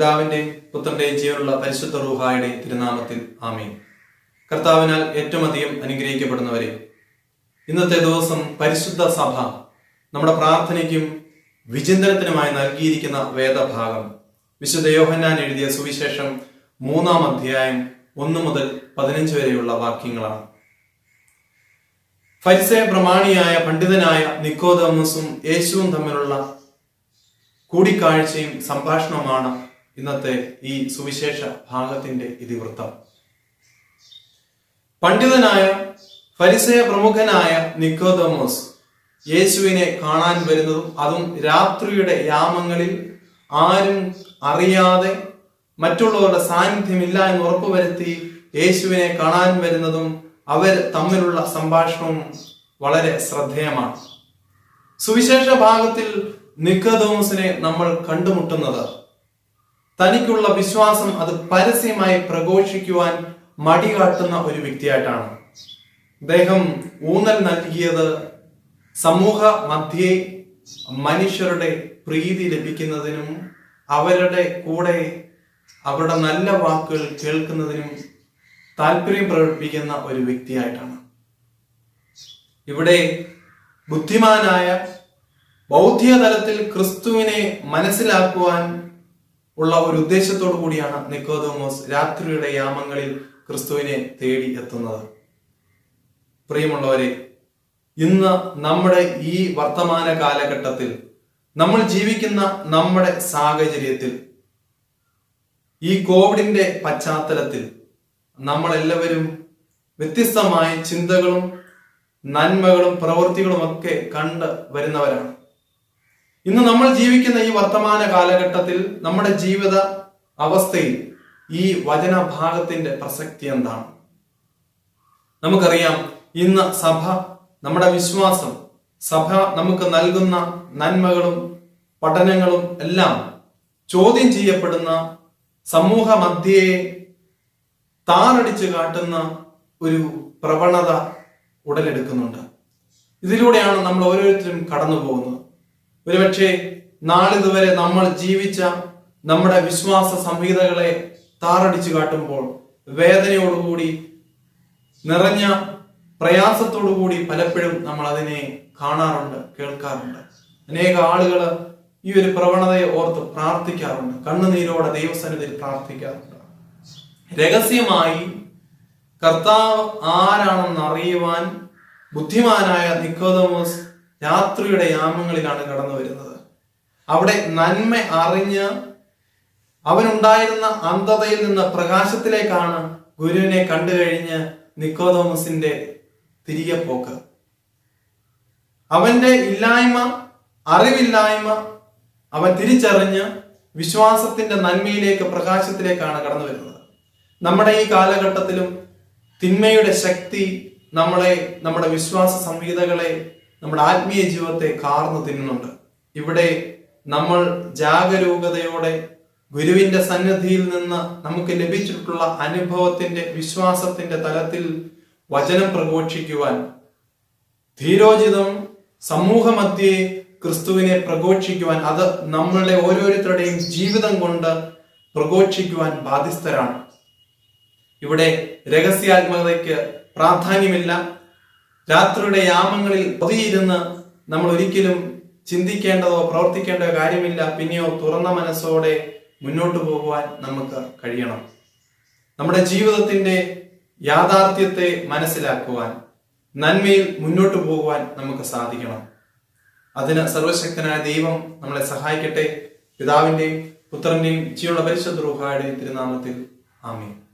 പിതാവിന്റെയും പുത്രന്റെയും ജീവനുള്ള പരിശുദ്ധ റൂഹായുടെ തിരുനാമത്തിൽ ആമീൻ. കർത്താവിനാൽ ഏറ്റവും അധികം അനുഗ്രഹിക്കപ്പെടുന്നവരെ ഇന്നത്തെ ദിവസം പരിശുദ്ധ സഭ നമ്മുടെ പ്രാർത്ഥനയ്ക്കും വിചിന്തനത്തിനുമായി നൽകിയിരിക്കുന്ന വേദഭാഗം. വിശുദ്ധ യോഹന്നാൻ എഴുതിയ സുവിശേഷം മൂന്നാം അധ്യായം ഒന്ന് മുതൽ പതിനഞ്ച് വരെയുള്ള വാക്യങ്ങളാണ്. ഫരിസയ പ്രമാണിയായ പണ്ഡിതനായ നിക്കോദമസും യേശുവും തമ്മിലുള്ള കൂടിക്കാഴ്ചയും സംഭാഷണവുമാണ് ഇന്നത്തെ ഈ സുവിശേഷ ഭാഗത്തിന്റെ ഇതിവൃത്തം. പണ്ഡിതനായ പരിസയ പ്രമുഖനായ നിക്കോദമോസ് യേശുവിനെ കാണാൻ വരുന്നതും അതും രാത്രിയുടെ യാമങ്ങളിൽ ആരും അറിയാതെ മറ്റുള്ളവരുടെ സാന്നിധ്യമില്ല എന്ന് ഉറപ്പുവരുത്തി യേശുവിനെ കാണാൻ വരുന്നതും അവർ തമ്മിലുള്ള സംഭാഷണവും വളരെ ശ്രദ്ധേയമാണ്. സുവിശേഷ ഭാഗത്തിൽ നിക്കോദോമസിനെ നമ്മൾ കണ്ടുമുട്ടുന്നത് തനിക്കുള്ള വിശ്വാസം അത് പരസ്യമായി പ്രഘോഷിക്കുവാൻ മടികാട്ടുന്ന ഒരു വ്യക്തിയായിട്ടാണ്. അദ്ദേഹം ഊന്നൽ നൽകിയത് സമൂഹ മധ്യേ മനുഷ്യരുടെ പ്രീതി ലഭിക്കുന്നതിനും അവരുടെ കൂടെ അവരുടെ നല്ല വാക്കുകൾ കേൾക്കുന്നതിനും താല്പര്യം പ്രകടിപ്പിക്കുന്ന ഒരു വ്യക്തിയായിട്ടാണ്. ഇവിടെ ബുദ്ധിമാനായ ബൗദ്ധിക തലത്തിൽ ക്രിസ്തുവിനെ മനസ്സിലാക്കുവാൻ ഉള്ള ഒരു ഉദ്ദേശത്തോടു കൂടിയാണ് നിക്കോദോമോസ് രാത്രിയുടെ യാമങ്ങളിൽ ക്രിസ്തുവിനെ തേടി എത്തുന്നത്. പ്രിയമുള്ളവരെ ഇന്ന് നമ്മുടെ ഈ വർത്തമാന കാലഘട്ടത്തിൽ നമ്മൾ ജീവിക്കുന്ന നമ്മുടെ സാഹചര്യത്തിൽ ഈ കോവിഡിന്റെ പശ്ചാത്തലത്തിൽ നമ്മളെല്ലാവരും വ്യത്യസ്തമായ ചിന്തകളും നന്മകളും പ്രവൃത്തികളും ഒക്കെ കണ്ട് വരുന്നവരാണ്. ഇന്ന് നമ്മൾ ജീവിക്കുന്ന ഈ വർത്തമാന കാലഘട്ടത്തിൽ നമ്മുടെ ജീവിത അവസ്ഥയിൽ ഈ വചനഭാഗത്തിന്റെ പ്രസക്തി എന്താണ്? നമുക്കറിയാം ഇന്ന് സഭ നമ്മുടെ വിശ്വാസം സഭ നമുക്ക് നൽകുന്ന നന്മകളും പഠനങ്ങളും എല്ലാം ചോദ്യം ചെയ്യപ്പെടുന്ന സമൂഹ മധ്യയെ താറടിച്ചു കാട്ടുന്ന ഒരു പ്രവണത ഉടലെടുക്കുന്നുണ്ട്. ഇതിലൂടെയാണ് നമ്മൾ ഓരോരുത്തരും കടന്നു പോകുന്നത് ഒരുപക്ഷെ നാളിതുവരെ നമ്മൾ ജീവിച്ച നമ്മുടെ വിശ്വാസ സംഹിതകളെ താറടിച്ചു കാട്ടുമ്പോൾ വേദനയോടുകൂടി നിറഞ്ഞ പ്രയാസത്തോടുകൂടി പലപ്പോഴും നമ്മൾ അതിനെ കാണാറുണ്ട് കേൾക്കാറുണ്ട്. അനേക ആളുകൾ ഈ ഒരു പ്രവണതയെ ഓർത്ത് പ്രാർത്ഥിക്കാറുണ്ട്. കണ്ണുനീരോടെ ദൈവസന്നിധിയിൽ പ്രാർത്ഥിക്കാറുണ്ട്. രഹസ്യമായി കർത്താവ് ആരാണെന്ന് അറിയുവാൻ ബുദ്ധിമാനായ നിക്കോദമോസ് രാത്രിയുടെ യാമങ്ങളിലാണ് കടന്നു വരുന്നത്. അവിടെ നന്മ അറിഞ്ഞ് അവനുണ്ടായിരുന്ന അന്ധതയിൽ നിന്ന് പ്രകാശത്തിലേക്കാണ് ഗുരുവിനെ കണ്ടു കഴിഞ്ഞ് നിക്കോദോമസിന്റെ തിരികെ പോക്ക്. അവന്റെ ഇല്ലായ്മ അറിവില്ലായ്മ അവൻ തിരിച്ചറിഞ്ഞ് വിശ്വാസത്തിന്റെ നന്മയിലേക്ക് പ്രകാശത്തിലേക്കാണ് കടന്നു വരുന്നത്. നമ്മുടെ ഈ കാലഘട്ടത്തിലും തിന്മയുടെ ശക്തി നമ്മളെ നമ്മുടെ വിശ്വാസ സംഹിതകളെ നമ്മുടെ ആത്മീയ ജീവിതത്തെ കാർന്നു തിന്നുന്നുണ്ട്. ഇവിടെ നമ്മൾ ജാഗരൂകതയോടെ ഗുരുവിന്റെ സന്നിധിയിൽ നിന്ന് നമുക്ക് ലഭിച്ചിട്ടുള്ള അനുഭവത്തിന്റെ വിശ്വാസത്തിന്റെ തലത്തിൽ വചനം പ്രഘോഷിക്കുവാൻ ധീരോചിതം സമൂഹമധ്യേ ക്രിസ്തുവിനെ പ്രഘോഷിക്കുവാൻ അത് നമ്മളുടെ ഓരോരുത്തരുടെയും ജീവിതം കൊണ്ട് പ്രഘോഷിക്കുവാൻ ബാധ്യസ്ഥരാണ്. ഇവിടെ രഹസ്യാത്മകതയ്ക്ക് പ്രാധാന്യമില്ല. രാത്രിയുടെ യാമങ്ങളിൽ പതിയിരുന്ന് നമ്മൾ ഒരിക്കലും ചിന്തിക്കേണ്ടതോ പ്രവർത്തിക്കേണ്ടതോ കാര്യമില്ല. പിന്നെയോ തുറന്ന മനസ്സോടെ മുന്നോട്ട് പോകുവാൻ നമുക്ക് കഴിയണം. നമ്മുടെ ജീവിതത്തിന്റെ യാഥാർത്ഥ്യത്തെ മനസ്സിലാക്കുവാൻ നന്മയിൽ മുന്നോട്ട് പോകുവാൻ നമുക്ക് സാധിക്കണം. അതിന് സർവശക്തനായ ദൈവം നമ്മളെ സഹായിക്കട്ടെ. പിതാവിന്റെയും പുത്രന്റെയും ജീവനുള്ള പരിശുദ്ധ റൂഹായുടെയും തിരുനാമത്തിൽ ആമീൻ.